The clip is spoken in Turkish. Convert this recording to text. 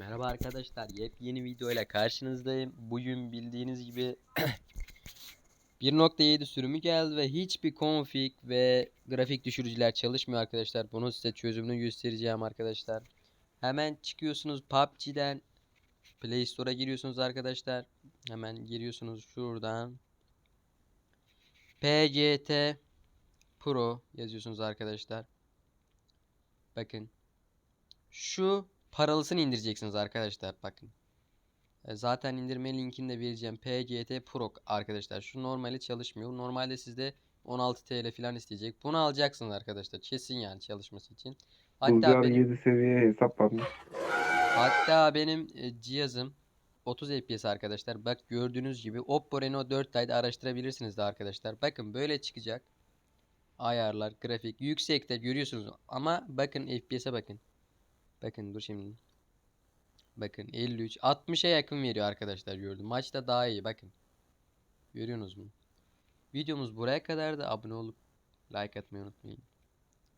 Merhaba arkadaşlar, yepyeni video ile karşınızdayım. Bugün bildiğiniz gibi 1.7 sürümü geldi ve hiçbir config ve grafik düşürücüler çalışmıyor arkadaşlar. Bunu size çözümünü göstereceğim arkadaşlar. Hemen çıkıyorsunuz PUBG'den Play Store'a giriyorsunuz arkadaşlar. Hemen giriyorsunuz şuradan. PGT Pro yazıyorsunuz arkadaşlar. Bakın. Şu paralısını indireceksiniz arkadaşlar bakın. E, Zaten indirme linkini de vereceğim. PGT Pro arkadaşlar. Şu normali çalışmıyor. Normalde sizde 16 TL falan isteyecek. Bunu alacaksınız arkadaşlar. Kesin yani çalışması için. Hatta Bulgar benim 7 seviye hesap atmış. hatta benim e, cihazım 30 FPS arkadaşlar. Bak gördüğünüz gibi Oppo Reno 4 Lite'de araştırabilirsiniz de arkadaşlar. Bakın böyle çıkacak. Ayarlar, grafik yüksekte görüyorsunuz ama bakın FPS'e bakın. Bakın dur şimdi. Bakın 53 60'a yakın veriyor arkadaşlar gördüm. Maçta daha iyi bakın. Görüyorsunuz mu? Videomuz buraya kadar da abone olup like atmayı unutmayın.